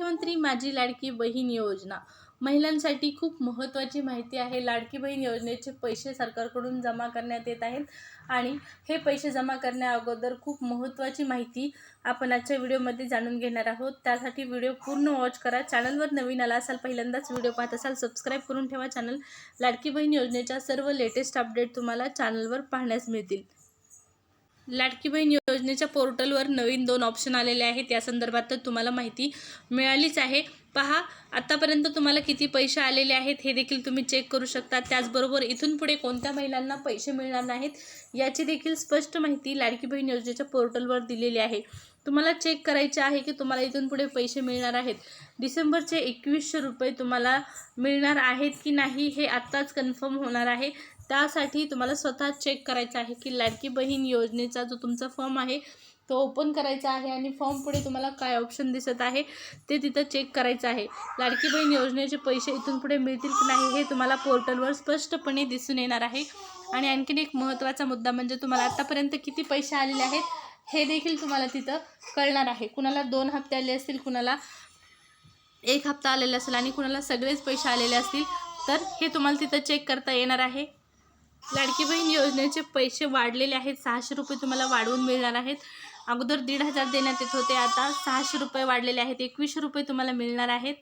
मुख्यमंत्री माझी लाडकी बहीण योजना. महिलांसाठी खूप महत्त्वाची माहिती आहे. लाडकी बहीण योजनेचे पैसे सरकारकडून जमा करण्यात येत आहेत आणि हे पैसे जमा करण्या अगोदर खूप महत्त्वाची माहिती आपण आजच्या व्हिडिओमध्ये जाणून घेणार आहोत. त्यासाठी व्हिडिओ पूर्ण वॉच करा. चॅनलवर नवीन आला असाल पहिल्यांदाच व्हिडिओ पाहत असाल सबस्क्राईब करून ठेवा. चॅनल लाडकी बहीण योजनेच्या सर्व लेटेस्ट अपडेट तुम्हाला चॅनलवर पाहण्यास मिळतील. लाडकी बहीण योजनेच्या पोर्टलवर नवीन दोन ऑप्शन आलेले आहेत. या संदर्भात तर तुम्हाला माहिती मिळालीच आहे. पहा आत्तापर्यंत तुम्हाला किती पैसे आलेले आहेत हे देखील तुम्ही चेक करू शकता. त्याचबरोबर इथून पुढे कोणत्या महिलांना पैसे मिळणार नाहीत याची देखील स्पष्ट माहिती लाडकी बहीण योजनेच्या पोर्टलवर दिलेली आहे. तुम्हाला चेक करायचे आहे की तुम्हाला इथून पुढे पैसे मिळणार आहेत. डिसेंबरचे एकवीसशे रुपये तुम्हाला मिळणार आहेत की नाही हे आत्ताच कन्फर्म होणार आहे. त्यासाठी तुम्हाला स्वतः चेक करायचं आहे की लाडकी बहीण योजनेचा जो तुमचा फॉर्म आहे तो ओपन करायचा आहे आणि फॉर्म पुढे तुम्हाला काय ऑप्शन दिसत आहे ते तिथं चेक करायचं आहे. लाडकी बहीण योजनेचे पैसे इथून पुढे मिळतील की नाही हे तुम्हाला पोर्टलवर स्पष्टपणे दिसून येणार आहे. आणि आणखीन एक महत्त्वाचा मुद्दा म्हणजे तुम्हाला आत्तापर्यंत किती पैसे आलेले आहेत हे देखील तुम्हाला तिथं कळणार आहे. कुणाला दोन हप्ते आले असतील कुणाला एक हप्ता आलेला असेल आणि कुणाला सगळेच पैसे आलेले असतील तर हे तुम्हाला तिथं चेक करता येणार आहे. लाडकी बहीण योजनेचे पैसे वाढलेले आहेत. सहाशे रुपये तुम्हाला वाढवून मिळणार आहेत. अगोदर दीड हजार देण्यात येत होते. आता सहाशे रुपये वाढलेले आहेत. एकवीसशे रुपये तुम्हाला मिळणार आहेत.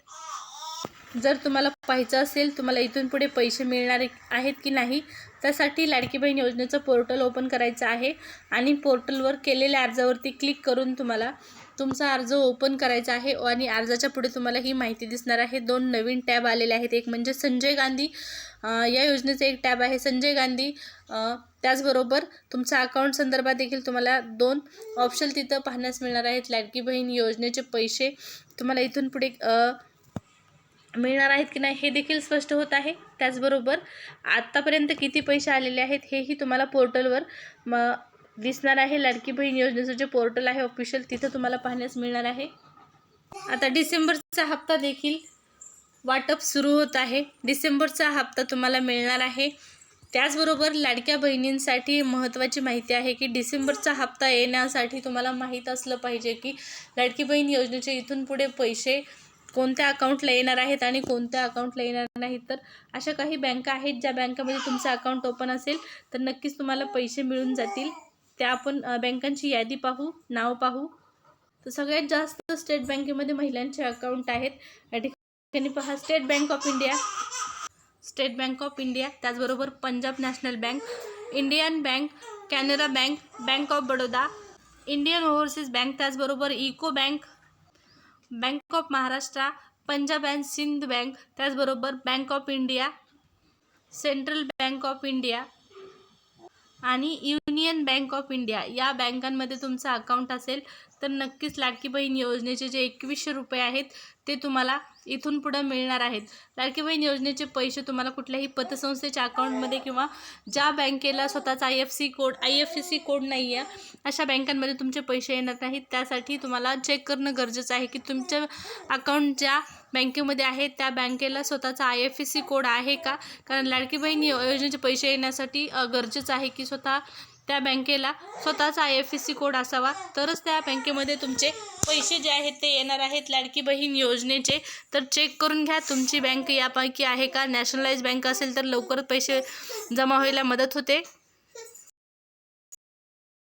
जर तुम्हाला पाहायचं असेल तुम्हाला इथून पुढे पैसे मिळणार आहेत की नाही त्यासाठी लाडकी बहीण योजनेचं पोर्टल ओपन करायचं आहे. आणि पोर्टलवर केलेल्या अर्जावरती क्लिक करून तुम्हाला तुमचा अर्ज ओपन करायचा आहे आणि अर्जाच्या पुढे तुम्हाला ही माहिती दिसणार आहे. दोन नवीन टॅब आलेले आहेत. एक म्हणजे संजय गांधी या योजनेचं एक टॅब आहे. संजय गांधी त्याचबरोबर तुमचा अकाउंट संदर्भात देखील तुम्हाला दोन ऑप्शन तिथं पाहण्यास मिळणार आहेत. लाडकी बहीण योजनेचे पैसे तुम्हाला इथून पुढे मिळणार आहेत की नाही हे देखील स्पष्ट होत आहे. त्याचबरोबर आत्तापर्यंत किती पैसे आलेले आहेत हेही तुम्हाला पोर्टलवर म दिसणार आहे. लाडकी बहीण योजनेचं जे पोर्टल आहे ऑफिशियल तिथं तुम्हाला पाहण्यास मिळणार आहे. आता डिसेंबरचा हप्ता देखील वाटप सुरू होत आहे. डिसेंबरचा हप्ता तुम्हाला मिळणार आहे. त्याचबरोबर लाडक्या बहिणींसाठी महत्त्वाची माहिती आहे की डिसेंबरचा हप्ता येण्यासाठी तुम्हाला माहीत असलं पाहिजे की लाडकी बहीण योजनेचे इथून पुढे पैसे कोणत्या अकाउंटला येणार आहेत आणि कोणत्या अकाउंटला येणार नाहीत. तर अशा काही बँका आहेत ज्या बँकामध्ये तुमचं अकाउंट ओपन असेल तर नक्कीच तुम्हाला पैसे मिळून जातील. त्या आपण बँकांची यादी पाहू नाव पाहू. तर सगळ्यात जास्त स्टेट बँकेमध्ये महिलांचे अकाउंट आहेत. या ठिकाणी पहा State Bank of India. State Bank of India त्याचबरोबर Punjab National Bank Indian Bank Canara Bank Bank of Baroda Indian Overseas Bank त्याचबरोबर UCO Bank Bank of Maharashtra Punjab and Sind Bank त्याचबरोबर Bank of India Central Bank of India आणि Union Bank of India या बँकांमध्ये तुमचं account असेल तर नक्कीच लाडकी बहीण योजनेचे जे एकवीसशे रुपये आहेत ते तुम्हाला इथून पुढं मिळणार आहेत. लाडकी बहीण योजनेचे पैसे तुम्हाला कुठल्याही पतसंस्थेच्या अकाउंटमध्ये किंवा ज्या बँकेला स्वतःचा I F C code I F C code नाही आहे अशा बँकांमध्ये तुमचे पैसे येणार नाहीत. त्यासाठी तुम्हाला चेक करणं गरजेचं आहे की तुमच्या अकाउंट ज्या बँकेमध्ये आहे त्या बँकेला स्वतःचा आय एफ सी कोड आहे का? कारण लाडकी बहीण योजनेचे पैसे येण्यासाठी गरजेचं आहे की स्वतः त्या बँकेला स्वतःचा I F S C code असावा. तरच त्या बँकेमध्ये तुमचे पैसे जे आहेत ते येणार आहेत. लाडकी बहीण योजनेचे. तर चेक करून घ्या तुमची बँक यापैकी आहे का? नॅशनलाइज बँक असेल तर लवकरच पैसे जमा व्हायला मदत होते.